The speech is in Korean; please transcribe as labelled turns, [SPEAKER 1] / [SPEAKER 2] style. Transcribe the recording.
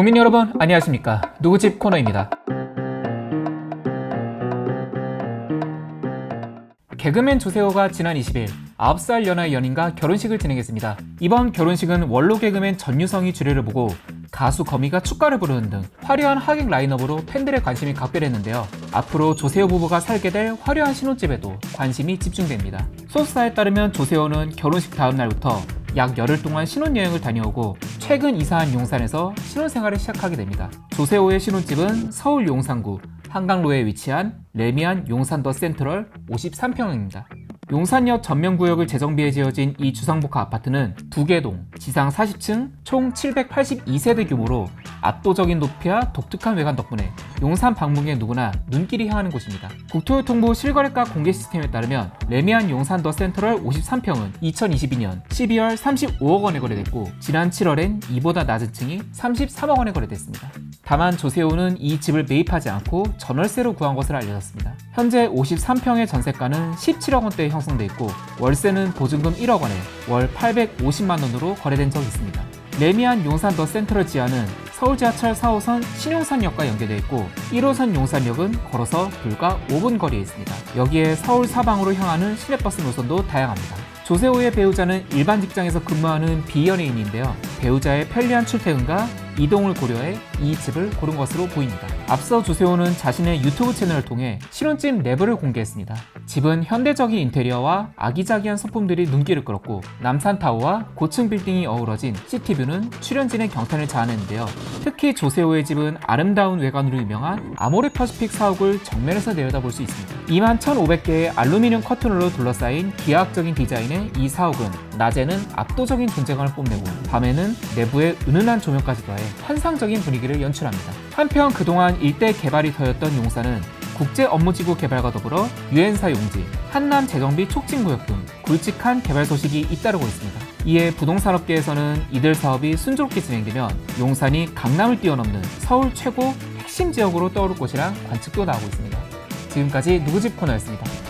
[SPEAKER 1] 국민 여러분 안녕하십니까 누구집 코너입니다 개그맨 조세호가 지난 20일 9살 연하의 연인과 결혼식을 진행했습니다. 이번 결혼식은 원로 개그맨 전유성이 주례를 보고 가수 거미가 축가를 부르는 등 화려한 하객 라인업으로 팬들의 관심이 각별했는데요. 앞으로 조세호 부부가 살게 될 화려한 신혼집에도 관심이 집중됩니다. 소스사에 따르면 조세호는 결혼식 다음 날부터 약 열흘 동안 신혼여행을 다녀오고 최근 이사한 용산에서 신혼생활을 시작하게 됩니다. 조세호의 신혼집은 서울 용산구 한강로에 위치한 레미안 용산 더 센트럴 53평입니다. 용산역 전면구역을 재정비해 지어진 이 주상복합 아파트는 두개 동, 지상 40층, 총 782세대 규모로 압도적인 높이와 독특한 외관 덕분에 용산 방문객 누구나 눈길이 향하는 곳입니다. 국토교통부 실거래가 공개 시스템에 따르면 레미안 용산 더 센트럴 53평은 2022년 12월 35억 원에 거래됐고 지난 7월엔 이보다 낮은 층이 33억 원에 거래됐습니다. 다만 조세호는 이 집을 매입하지 않고 전월세로 구한 것으로 알려졌습니다. 현재 53평의 전세가는 17억 원대에 형성돼 있고 월세는 보증금 1억 원에 월 850만 원으로 거래된 적이 있습니다. 레미안 용산 더 센트럴 지하는 서울 지하철 4호선 신용산역과 연계되어 있고 1호선 용산역은 걸어서 불과 5분 거리에 있습니다. 여기에 서울 사방으로 향하는 시내버스 노선도 다양합니다. 조세호의 배우자는 일반 직장에서 근무하는 비연예인인데요. 배우자의 편리한 출퇴근과 이동을 고려해 이 집을 고른 것으로 보입니다. 앞서 조세호는 자신의 유튜브 채널을 통해 신혼집 내부를 공개했습니다. 집은 현대적인 인테리어와 아기자기한 소품들이 눈길을 끌었고 남산타워와 고층 빌딩이 어우러진 시티뷰는 출연진의 경탄을 자아내는데요. 특히 조세호의 집은 아름다운 외관으로 유명한 아모레 퍼시픽 사옥을 정면에서 내려다볼 수 있습니다. 2만 1,500개의 알루미늄 커튼으로 둘러싸인 기하학적인 디자인의 이 사옥은 낮에는 압도적인 존재감을 뽐내고 밤에는 내부에 은은한 조명까지 더해 환상적인 분위기를 연출합니다. 한편 그동안 일대 개발이 더였던 용산은 국제 업무지구 개발과 더불어 유엔사 용지, 한남 재정비 촉진구역 등 굵직한 개발 소식이 잇따르고 있습니다. 이에 부동산업계에서는 이들 사업이 순조롭게 진행되면 용산이 강남을 뛰어넘는 서울 최고 핵심 지역으로 떠오를 것이란 관측도 나오고 있습니다. 지금까지 누구집 코너였습니다.